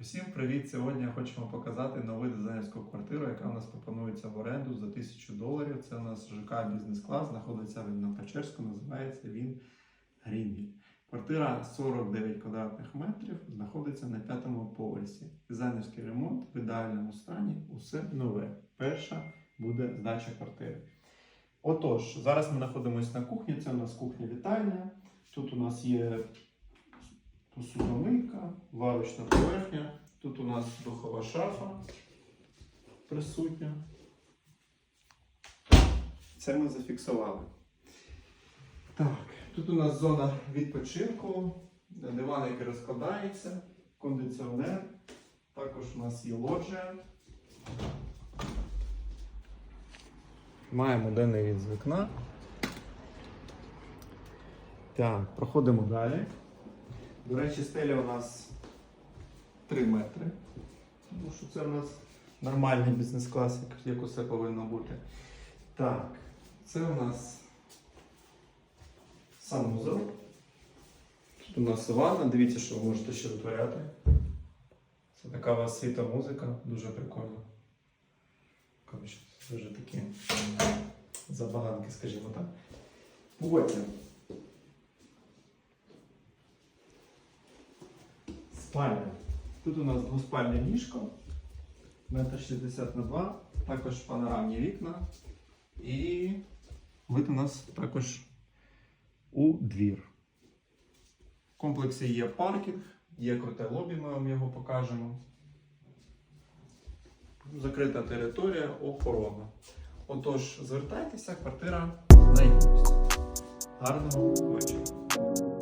Усім привіт! Сьогодні вам показати нову дизайнерську квартиру, яка у нас пропонується в оренду за 1000 доларів. Це у нас ЖК бізнес-клас, знаходиться він на Печерську, називається він Грінвіль. Квартира 49 квадратних метрів, знаходиться на п'ятому поверсі. Дизайнерський ремонт в ідеальному стані, усе нове. Перша буде здача квартири. Отож, зараз ми знаходимося на кухні. Це у нас кухня-вітальня. Тут у нас є посудомийка, варочна поверхня. Тут у нас духова шафа присутня. Це ми зафіксували. Так, тут у нас зона відпочинку, диван, який розкладається, кондиціонер. Також у нас є лоджія. Маємо денний від з вікна. Так, проходимо далі. До речі, стеля у нас 3 метри. Тому що це у нас нормальний бізнес-клас, як, усе повинно бути. Так, це у нас санузел. Тут у нас ванна. Дивіться, що ви можете ще витворяти. Це така у вас світа музика, дуже прикольно. Дуже такі забаганки, скажімо так. Потім. Спальня. Тут у нас двоспальне ліжко, метр 60 на 2, також панорамні вікна. І вид у нас також у двір. В комплексі є паркінг, є круте лобі, ми вам його покажемо. Закрита територія, охорона. Отож, звертайтеся, квартира знайомість. Гарного вечора.